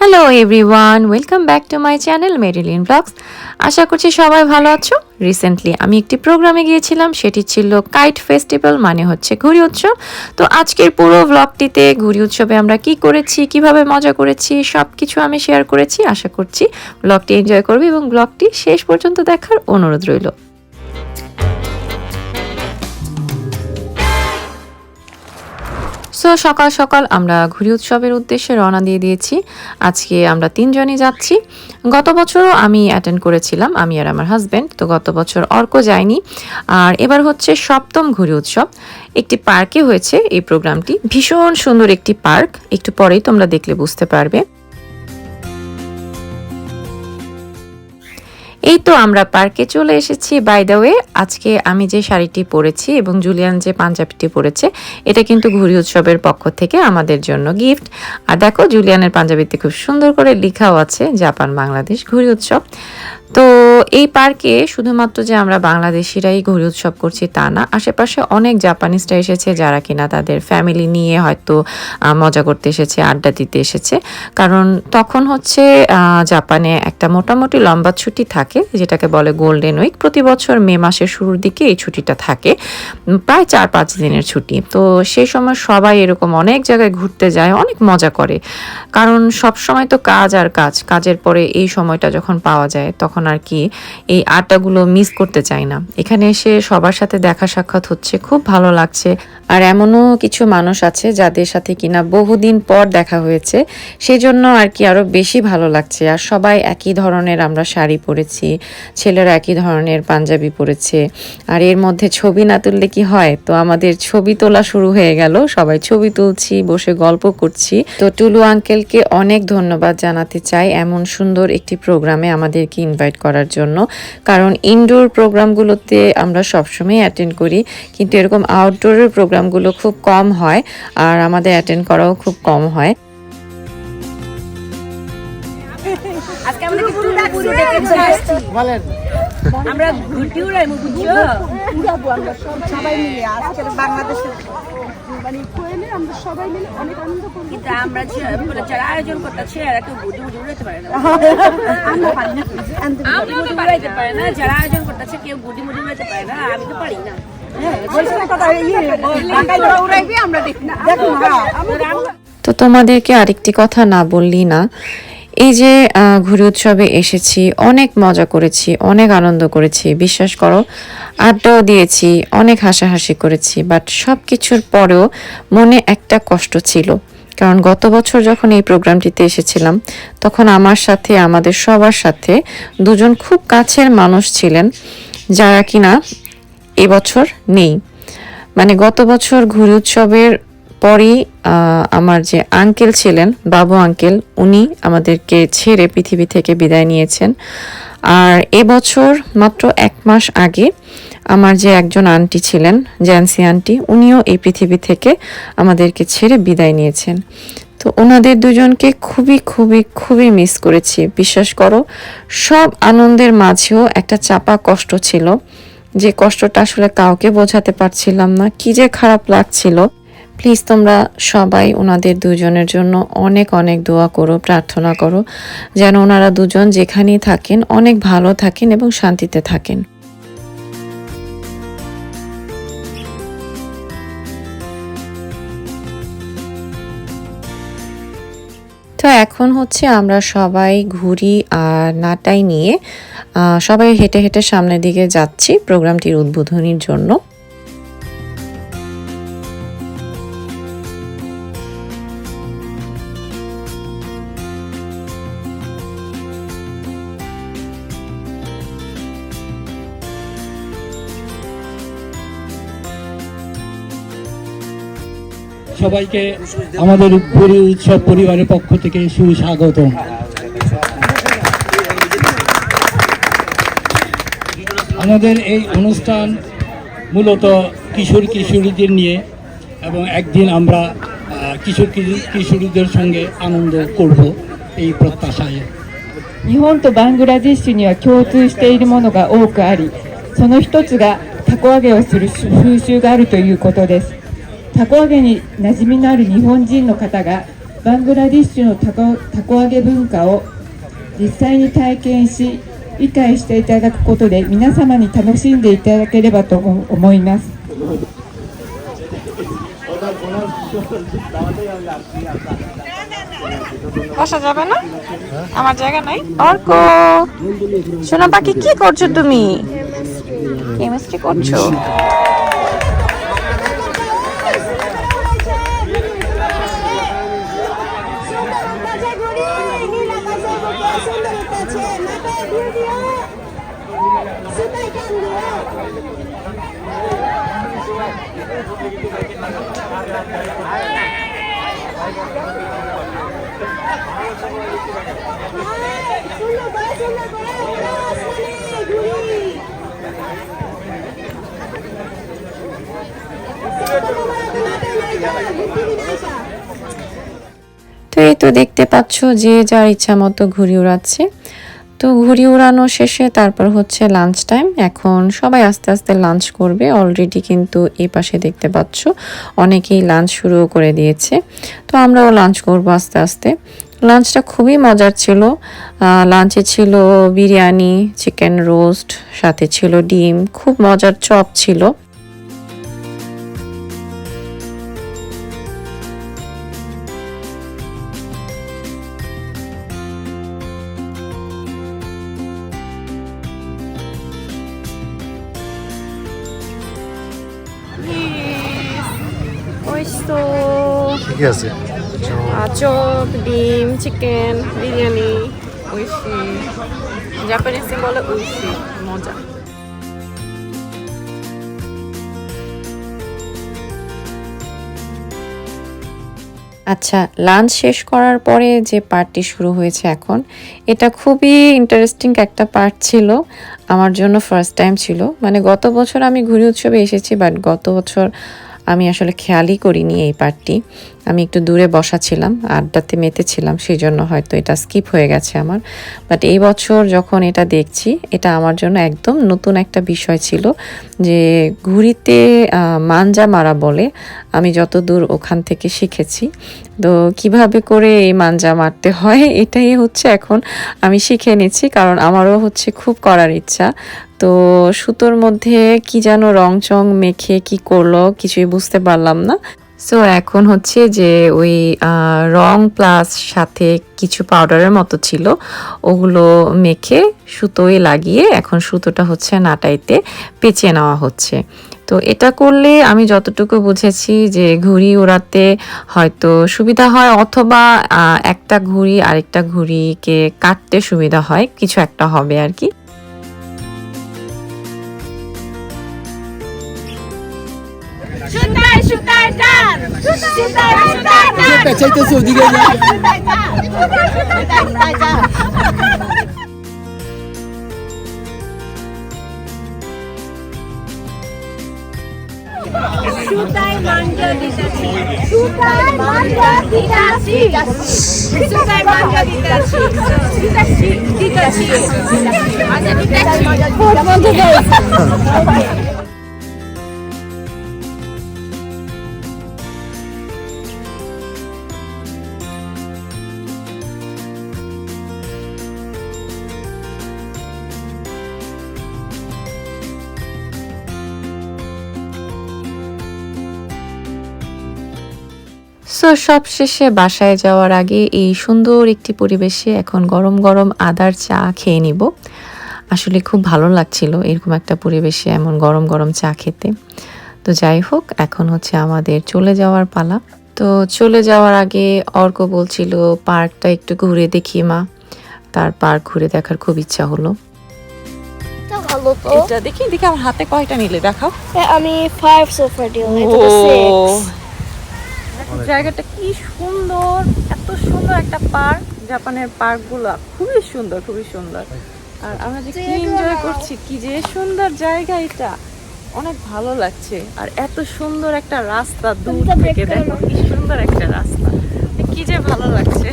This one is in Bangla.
Hello everyone welcome back to my channel Marilyn blogs আশা করছি সবাই ভালো আছো। রিসেন্টলি আমি একটি প্রোগ্রামে গিয়েছিলাম। সেটি ছিল কাইট ফেস্টিভ্যাল মানে হচ্ছে ঘুড়ি উৎসব। তো আজকের পুরো ব্লগটিতে ঘুড়ি উৎসবে আমরা কি করেছি, কীভাবে মজা করেছি সব কিছু আমি শেয়ার করেছি। আশা করছি ব্লগটি এনজয় করবে এবং ব্লগটি শেষ পর্যন্ত দেখার অনুরোধ রইল। সো সকাল সকাল আমরা ঘুরি উৎসবের উদ্দেশ্যে রওনা দিয়ে দিয়েছি। আজকে আমরা তিনজনই যাচ্ছি। গত বছরও আমি অ্যাটেন্ড করেছিলাম, আমি আর আমার হাজব্যান্ড তো গত বছর অর্ক যায়নি। আর এবার হচ্ছে সপ্তম ঘুরি উৎসব। একটি পার্কে হয়েছে এই প্রোগ্রামটি। ভীষণ সুন্দর একটি পার্ক। একটু পরেই তোমরা দেখলে বুঝতে পারবে। এই তো আমরা পার্কে চলে এসেছি। বাই দ্য ওয়ে আজকে আমি যে শাড়িটি পরেছি এবং জুলিয়ান যে পাঞ্জাবিটি পরেছে, এটা কিন্তু ঘুরি উৎসবের পক্ষ থেকে আমাদের জন্য গিফট আর দেখো, জুলিয়ানের পাঞ্জাবিতে খুব সুন্দর করে লেখাও আছে জাপান বাংলাদেশ ঘুরি উৎসব। তো এই পার্কে শুধুমাত্র যে আমরা বাংলাদেশিরাই ঘুড়ি উৎসব করছি তা না, আশেপাশে অনেক জাপানিজরা এসেছে যারা কিনা তাদের ফ্যামিলি নিয়ে হয়তো মজা করতে এসেছে, আড্ডা দিতে এসেছে। কারণ তখন হচ্ছে জাপানে একটা মোটামুটি লম্বা ছুটি থাকে, যেটাকে বলে গোল্ডেন উইক প্রতি বছর মে মাসের শুরুর দিকে এই ছুটিটা থাকে প্রায় চার পাঁচ দিনের ছুটি। তো সেই সময় সবাই এরকম অনেক জায়গায় ঘুরতে যায়, অনেক মজা করে। কারণ সব সময় তো কাজ আর কাজ, কাজের পরে এই সময়টা যখন পাওয়া যায়, তখন আর কি এই আড্ডাগুলো মিস করতে চাই না। এখানে এসে সবার সাথে দেখা সাক্ষাৎ হচ্ছে, খুব ভালো লাগছে। আর এমনও কিছু মানুষ আছে যাদের সাথে কিনা বহুদিন পর দেখা হয়েছে সেই জন্য আর কি আরও বেশি ভালো লাগছে। আর সবাই একই ধরনের আমরা শাড়ি পরেছি, ছেলেরা একই ধরনের পাঞ্জাবি পরেছে। আর এর মধ্যে ছবি না তুললে কি হয়? তো আমাদের ছবি তোলা শুরু হয়ে গেল। সবাই ছবি তুলছি, বসে গল্প করছি। তো টুলু আঙ্কেলকে অনেক ধন্যবাদ জানাতে চাই এমন সুন্দর একটি প্রোগ্রামে আমাদেরকে ইনভাইট করার জন্য। কারণ ইনডোর প্রোগ্রামগুলোতে আমরা সবসময় অ্যাটেন্ড করি কিন্তু এরকম আউটডোরের প্রোগ্রামগুলো খুব কম হয় আর আমাদের অ্যাটেন্ড করাও খুব কম হয়। আজকে আমরা আমরা ঘুরতে বুঝছ? উড়াবো আমরা সবাই মিলে আজকের বাংলাদেশের মানে আমরা সবাই মিলে অনেক আনন্দ করব কিন্তু আমরা যারা আয়োজন কেউ পারে না। আমরা পারি না। আনতে আমি পারে না যারা আয়োজন করতেছে কেউ বুদ্ধি বুদ্ধি উড়াইতে পারে না আমি তো পারি না। বলছিলাম কথা ঢাকায় তোরা উড়াইবি আমরা দেখি না। দেখুন হ্যাঁ। আমরা তো তোমাদেরকে আরেকটি কথা না বললি না এই যে ঘুড়ি উৎসবে এসেছি, অনেক মজা করেছি, অনেক আনন্দ করেছি, বিশ্বাস করো, আড্ডাও দিয়েছি, অনেক হাসাহাসি করেছি বাট সব কিছুর পরেও মনে একটা কষ্ট ছিল। কারণ গত বছর যখন এই প্রোগ্রামটিতে এসেছিলাম, তখন আমার সাথে, আমাদের সবার সাথে দুজন খুব কাছের মানুষ ছিলেন, যারা কিনা এবছর নেই। মানে গত বছর ঘুড়ি উৎসবের আহ, আমার যে আঙ্কেল ছিলেন বাবু আঙ্কেল উনি আমাদেরকে ছেড়ে পৃথিবী থেকে বিদায় নিয়েছেন। আর এবছর মাত্র এক মাস আগে আমার যে একজন আন্টি ছিলেন জ্যান্সি আন্টি উনিও এই পৃথিবী থেকে আমাদেরকে ছেড়ে বিদায় নিয়েছেন। তো ওনাদের দুজনকে খুবই খুবই খুবই মিস করেছি। বিশ্বাস করো সব আনন্দের মাঝেও একটা চাপা কষ্ট ছিল। যে কষ্টটা আসলে কাউকে বোঝাতে পারছিলাম না কি যে খারাপ লাগছিল। প্লিজ তোমরা সবাই ওনাদের দুজনের জন্য অনেক অনেক দোয়া করো, প্রার্থনা করো, যেন ওনারা দুজন যেখানেই থাকেন, অনেক ভালো থাকেন এবং শান্তিতে থাকেন। তো এখন হচ্ছে আমরা সবাই ঘুরি আর নাটাই নিয়ে সবাই হেঁটে হেঁটে সামনের দিকে যাচ্ছি প্রোগ্রামটির উদ্বোধনীর জন্য। সবাইকে আমাদের পুরী উৎসব পরিবারের পক্ষ থেকে সুস্বাগত আমাদের এই অনুষ্ঠান মূলত কিশোর কিশোরীদের নিয়ে এবং একদিন আমরা আহ, কিশোর কিশোর- কিশোরীদের সঙ্গে আনন্দ করব এই প্রত্যাশায় 日本とバングラディッシュには共通しているものが多くありその一つがたこ揚げをする風習があるということです たこ揚げに馴染みのある日本人の方が バングラディッシュのタコタコ揚げ文化を実際に体験し理解していただくことで皆様に楽しんでいただければと思思います。 বসা যাবে না আমার জায়গা নাই অর্ক সোনা পাখি কি করছো তুমি কেমিস্ট্রি করছো তো এই তো দেখতে পাচ্ছ যে যার ইচ্ছা মতো ঘুড়ি উড়াচ্ছে। তো ঘুড়ি উড়ানো শেষে তারপর হচ্ছে লাঞ্চ টাইম এখন সবাই আস্তে আস্তে লাঞ্চ করবে। অলরেডি কিন্তু এই পাশে দেখতে পাচ্ছ, অনেকেই লাঞ্চ শুরু করে দিয়েছে। তো আমরাও লাঞ্চ করব আস্তে আস্তে। লাঞ্চটা খুবই মজার ছিল। লাঞ্চে ছিল বিরিয়ানি চিকেন রোস্ট সাথে ছিল ডিম। খুব মজার চপ ছিল। ঠিকই আছে। চপ ডিম চিকেন বিরিয়ানি ঐশি। জাপানিজে বলে ঐশি মজা। আচ্ছা লাঞ্চ শেষ করার পরে যে পার্টটি শুরু হয়েছে এখন এটা খুবই ইন্টারেস্টিং একটা পার্ট ছিল আমার জন্য ফার্স্ট টাইম ছিল। মানে গত বছর আমি ঘুরি উৎসবে এসেছি বাট গত বছর আসলে খেয়ালই করিনি এই পার্টটি। আমি একটু দূরে বসা ছিলাম, আড্ডাতে মেতেছিলাম সেই জন্য হয়তো এটা স্কিপ হয়ে গেছে আমার। বাট এই বছর যখন এটা দেখছি, এটা আমার জন্য একদম নতুন একটা বিষয় ছিল যে ঘুড়িতে মাঞ্জা মারা বলে আমি যত দূর ওখান থেকে শিখেছি। তো কীভাবে করে এই মাঞ্জা মারতে হয়, এটাই হচ্ছে এখন আমি শিখে নিচ্ছি, কারণ আমারও হচ্ছে খুব করার ইচ্ছা। তো সুতোর মধ্যে কি যেন রং চং মেখে কি করল কিছুই বুঝতে পারলাম না। সো এখন হচ্ছে যে ওই রং প্লাস সাথে কিছু পাউডারের মতো ছিল। ওগুলো মেখে সুতোয় লাগিয়ে এখন সুতোটা হচ্ছে নাটাইতে পেঁচিয়ে নেওয়া হচ্ছে। তো এটা করলে আমি যতটুকু বুঝেছি যে ঘুড়ি ওড়াতে হয়তো সুবিধা হয় অথবা একটা ঘুড়ি আরেকটা ঘুড়িকে কাটতে সুবিধা হয়, কিছু একটা হবে আর কি। পেঁচাইতেছে ওদিকে সুতায় মাঞ্জা দিতাছি। সুতায় মাঞ্জা দিতাছি। সুতায় মাঞ্জা দিতাছি। দিতাছি দিতাছি। আচ্ছা দিতাছি বহুত মজা সো সব শেষে বাসায় যাওয়ার আগে এই সুন্দর একটি পরিবেশে এখন গরম গরম আদার চা খেয়ে নিব। আসলে খুব ভালো লাগছিল এরকম একটা পরিবেশে এমন গরম গরম চা খেতে। তো যাই হোক এখন হচ্ছে আমাদের চলে যাওয়ার পালা। তো চলে যাওয়ার আগে অর্ক বলছিল পার্কটা একটু ঘুরে দেখি মা। তার পার্ক ঘুরে দেখার খুব ইচ্ছা হলো। ভালো তো। এটা দেখি দেখি আমার হাতে কয়টা নিলে দেখাও। আমি ফাইভ সোফার ডিল এটা তো সিক্স জায়গাটা কি সুন্দর এত সুন্দর একটা পার্ক জাপানের পার্ক পার্কগুলো খুবই সুন্দর খুবই সুন্দর। আর আমরা যে কি এনজয় করছি কি যে সুন্দর জায়গা এটা। অনেক ভালো লাগছে। আর এত সুন্দর একটা রাস্তা দূর থেকে দেখো কি সুন্দর একটা রাস্তা। কি যে ভালো লাগছে।